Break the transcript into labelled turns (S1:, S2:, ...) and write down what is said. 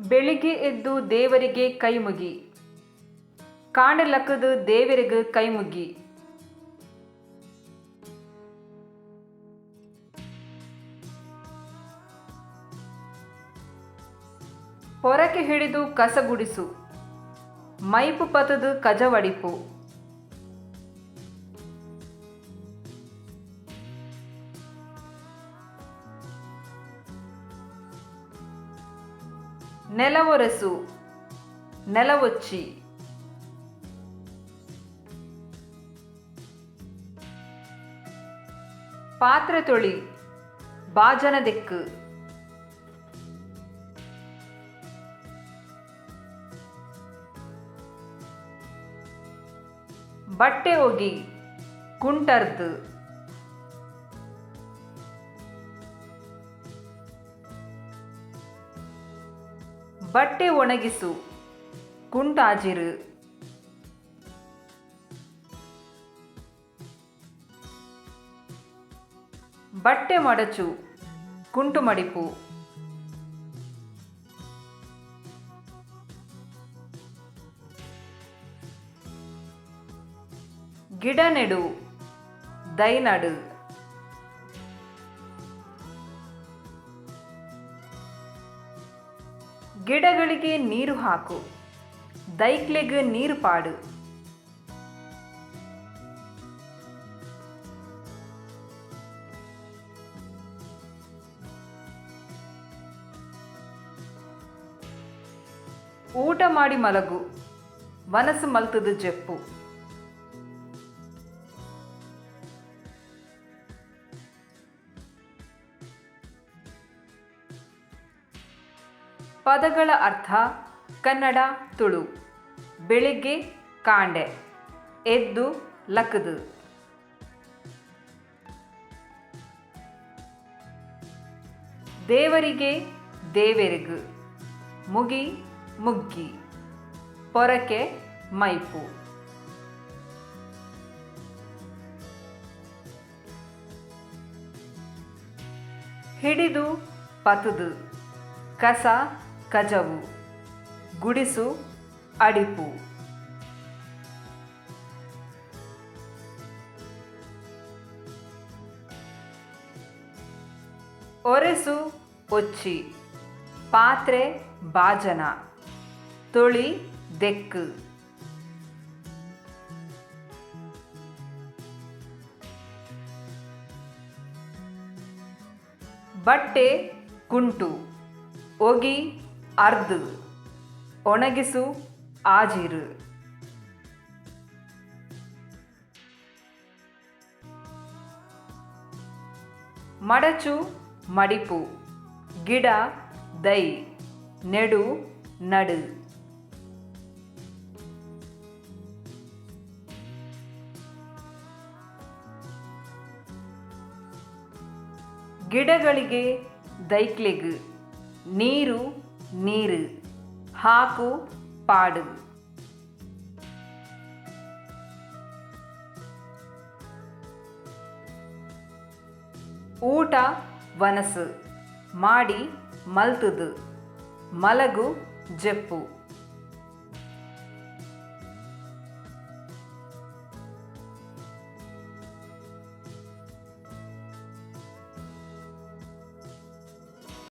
S1: ಬೆಳಿಗ್ಗೆ ಎದ್ದು ದೇವರಿಗೆ ಕೈಮುಗಿ. ಕಾಣಲಕ್ಕದು ದೇವರಿಗೆ ಕೈಮುಗಿ. ಹೊರಕ್ಕೆ ಹಿಡಿದು ಕಸಗುಡಿಸು. ಮೈಪು ಪತದು ಕಜವಡಿಪು. ನೆಲವೊರೆಸು ನೆಲವೊಚ್ಚಿ ಪಾತ್ರೆ ತೊಳಿ ಬಾಜನ ದಿಕ್ಕು ಬಟ್ಟೆ ಒಗಿ ಕುಂಟರ್ದು ಬಟ್ಟೆ ಒಣಗಿಸು. ಕುಂಟಾಜಿರು ಬಟ್ಟೆ ಮಡಚು. ಕುಂಟು ಮಡಿಪು. ಗಿಡ ನೆಡು. ದೈನಡು ಗಿಡಗಳಿಗೆ ನೀರು ಹಾಕು. ದೈಕ್ಲೆಗೆ ನೀರು ಪಾಡು. ಊಟ ಮಾಡಿ ಮಲಗು. ಮನಸ್ಸು ಮಲ್ತದ ಜಪ್ಪು. ಪದಗಳ ಅರ್ಥ ಕನ್ನಡ ತುಳು. ಬೆಳಿಗ್ಗೆ ಕಾಂಡೆ. ಎದ್ದು ಲಕದು. ದೇವರಿಗೆ ದೇವೆರಿಗು. ಮುಗಿ ಮುಗ್ಗಿ. ಪೊರಕೆ ಮೈಪು. ಹಿಡಿದು ಪತದು. ಕಸ ಕಜವು ಗುಡಿಸು ಅಡಿಪು. ಒರೆಸು ಒಚ್ಚಿ. ಪಾತ್ರೆ ಬಾಜನ. ತೊಳಿ ದೆಕ್ಕು. ಬಟ್ಟೆ ಕುಂಟು. ಒಗಿ ಅರ್ದು ಒಣಗಿಸು ಆಜಿರು. ಮಡಚು ಮಡಿಪು. ಗಿಡ ದೈ. ನೆಡು ನಡು. ಗಿಡಗಳಿಗೆ ದೈಕ್ಲೆಗು ನೀರು ನೀರು ಹಾಕು ಪಾಡು ಊಟ ವನಸು ಮಾಡಿ ಮಲ್ತುದು ಮಲಗು ಜಪ್ಪು